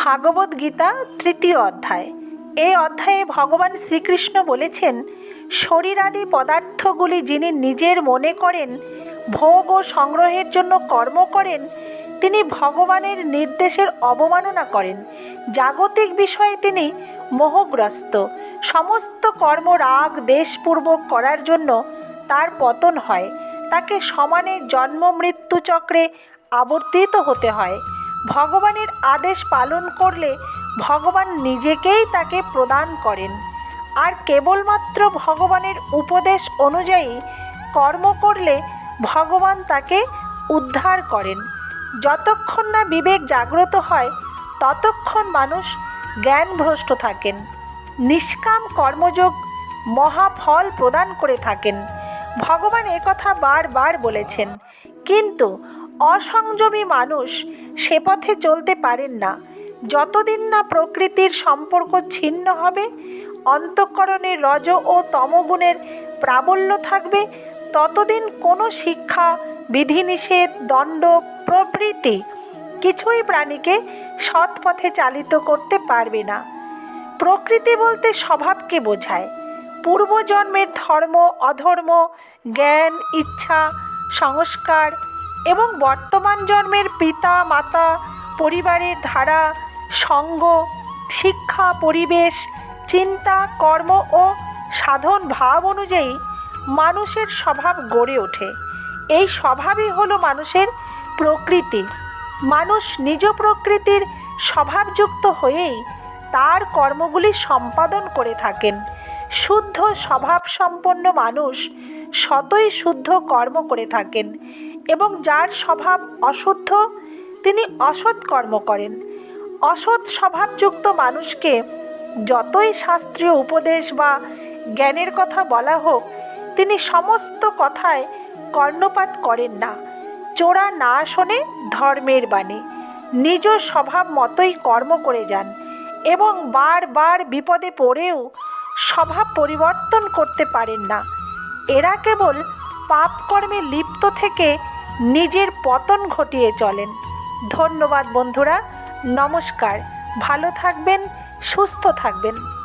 ভাগবত গীতা তৃতীয় অধ্যায়। এই অধ্যায়ে ভগবান শ্রীকৃষ্ণ বলেছেন শরীরাদি পদার্থগুলি যিনি নিজের মনে করেন, ভোগ ও সংগ্রহের জন্য কর্ম করেন, তিনি ভগবানের নির্দেশের অবমাননা করেন। জাগতিক বিষয়ে তিনি মোহগ্রস্ত। সমস্ত কর্ম রাগ, দেশপূর্বক করার জন্য তার পতন হয়। তাকে সমানে জন্ম মৃত্যু চক্রে আবর্তিত হতে হয়। ভগবানের আদেশ পালন করলে ভগবান নিজেকেই তাকে প্রদান করেন। আর কেবলমাত্র ভগবানের উপদেশ অনুযায়ী কর্ম করলে ভগবান তাকে উদ্ধার করেন। যতক্ষণ না বিবেক জাগ্রত হয়, ততক্ষণ মানুষ জ্ঞানভ্রষ্ট থাকেন। নিষ্কাম কর্মযোগ মহাফল প্রদান করে থাকেন। ভগবান একথা বারবার বলেছেন। কিন্তু অসংযমী মানুষ সে পথে চলতে পারেন না। যতদিন না প্রকৃতির সম্পর্ক ছিন্ন হবে অন্তঃকরণের রজ ও তমগুণের প্রাবল্য থাকবে, ততদিন কোনো শিক্ষা, বিধিনিষেধ, দণ্ড প্রভৃতি কিছুই প্রাণীকে সৎ পথে চালিত করতে পারবে না। প্রকৃতি বলতে স্বভাবকে বোঝায়। পূর্বজন্মের ধর্ম, অধর্ম, জ্ঞান, ইচ্ছা, সংস্কার এবং বর্তমান জন্মের পিতা, মাতা, পরিবারের ধারা, সঙ্গ, শিক্ষা, পরিবেশ, চিন্তা, কর্ম ও সাধন ভাব অনুযায়ী মানুষের স্বভাব গড়ে ওঠে। এই স্বভাবই হলো মানুষের প্রকৃতি। মানুষ নিজ প্রকৃতির স্বভাবযুক্ত হয়েই তার কর্মগুলি সম্পাদন করে থাকেন। শুদ্ধ স্বভাবসম্পন্ন মানুষ সতই শুদ্ধ কর্ম করে থাকেন এবং যার স্বভাব অশুদ্ধ, তিনি অসৎ কর্ম করেন। অসৎ স্বভাবযুক্ত মানুষকে যতই শাস্ত্রীয় উপদেশ বা জ্ঞানের কথা বলা হোক, তিনি সমস্ত কথায় কর্ণপাত করেন না। চোরা না শোনে ধর্মের বাণী। নিজ স্বভাব মতোই কর্ম করে যান এবং বারবার বিপদে পড়েও স্বভাব পরিবর্তন করতে পারেন না। এরা কেবল পাপকর্মে লিপ্ত থেকে নিজের পতন ঘটিয়ে চলেন। ধন্যবাদ বন্ধুরা, নমস্কার। ভালো থাকবেন, সুস্থ থাকবেন।